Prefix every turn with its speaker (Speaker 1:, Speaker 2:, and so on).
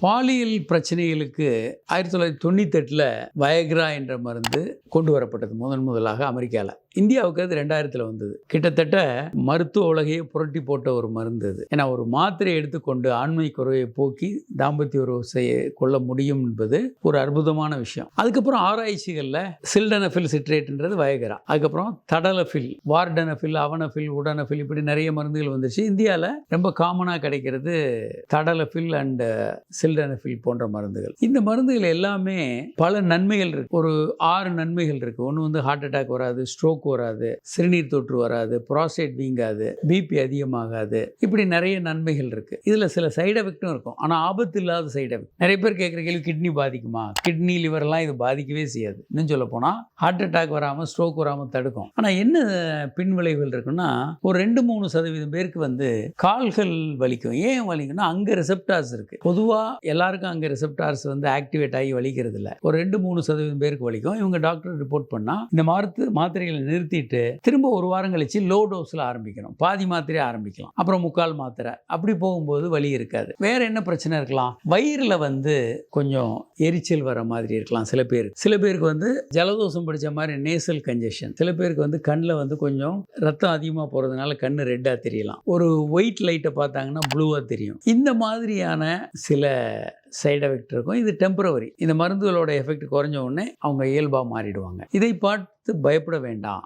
Speaker 1: பாலியல் பிரச்சனைகளுக்கு ஆயிரத்தி தொள்ளாயிரத்தி தொண்ணூத்தெட்டில் வயக்ரா என்ற மருந்து கொண்டு வரப்பட்டது முதன் முதலாக அமெரிக்காவில் இந்தியாவுக்கு அது ரெண்டாயிரத்தில் வந்தது. கிட்டத்தட்ட மருத்துவ உலகையே புரட்டி போட்ட ஒரு மருந்து அது. ஏன்னா ஒரு மாத்திரை எடுத்துக்கொண்டு ஆண்மை குறைவை போக்கி தாம்பத்திய உறவு செய்ய கொள்ள முடியும் என்பது ஒரு அற்புதமான விஷயம். அதுக்கப்புறம் ஆராய்ச்சிகளில் சில்டனஃபில் சிட்ரேட்ன்றது வயகரா. அதுக்கப்புறம் தடலஃபில் வார்டனஃபில் அவனஃபில் உடனஃபில் இப்படி நிறைய மருந்துகள் வந்துச்சு இந்தியாவில் ரொம்ப காமனாக கிடைக்கிறது தடலஃபில் அண்ட் சில்டனஃபில் போன்ற மருந்துகள். இந்த மருந்துகள் எல்லாமே பல நன்மைகள் இருக்கு. ஒரு ஆறு நன்மைகள் இருக்கு. ஒன்று வந்து ஹார்ட் அட்டாக் வராது ஸ்ட்ரோக் வராது சிறுநீர் தொற்று வராது ப்ராஸ்டேட் வீங்காது பிபி அதிகமாகாது. இப்படி நிறைய நன்மைகள் இருக்குது இதில் சில சைடு எஃபெக்ட்டும் இருக்கும். ஆனால் ஆபத்து இல்லாத சைடு எஃபெக்ட் நிறைய பேர் கேட்குற கேள்வி கிட்னி பாதிக்குமா? கிட்னி லிவர்லாம் இது பாதிக்கவே செய்யாது. இன்னும் சொல்ல போனால் ஹார்ட் அட்டாக் வராமல் ஸ்ட்ரோக் வராமல் தடுக்கும். ஆனால் என்ன பின் விளைவுகள் இருக்குன்னா ஒரு ரெண்டு மூணு சதவீதம் பேருக்கு வந்து கால்கள் வலிக்கும். ஏன் வலிக்கும்னா அங்கே ரிசெப்டார்ஸ் இருக்குது பொதுவாக எல்லாருக்கும் அங்கே ரிசெப்டார்ஸ் வந்து ஆக்டிவேட் ஆகி வலிக்கிறது இல்லை ஒரு ரெண்டு மூணு சதவீதம் பேருக்கு வலிக்கும். இவங்க டாக்டர் ரிப்போர்ட் பண்ணால் இந்த மருத்து மாத்திரைகளை நிறுத்திட்டு திரும்ப ஒரு வாரம் கழிச்சு லோ டோஸில் ஆரம்பிக்கணும். பாதி மாத்திரை ஆரம்பிக்கலாம். அப்புறம் முக்கால் மாத்திரை. அப்படி போகும்போது வலி இருக்காது. வேற என்ன பிரச்சனை இருக்கலாம்? வயிறில் வந்து கொஞ்சம் எரிச்சல் வர மாதிரி இருக்கலாம் சில பேர் சில பேருக்கு வந்து ஜலதோஷம் பிடிச்ச மாதிரி நேசல் கன்ஜெஷன் சில பேருக்கு வந்து கண்ணில் வந்து கொஞ்சம் ரத்தம் அதிகமாக போகிறதுனால கண்ணு ரெட்டாக தெரியலாம். ஒரு ஒயிட் லைட்டை பார்த்தாங்கன்னா ப்ளூவாக தெரியும். இந்த மாதிரியான சில சைடு எஃபெக்ட் இருக்கும். இது டெம்பரவரி இந்த மருந்துகளோட எஃபெக்ட் குறைஞ்ச உடனே அவங்க இயல்பாக மாறிடுவாங்க. இதை பார்த்து பயப்பட வேண்டாம்.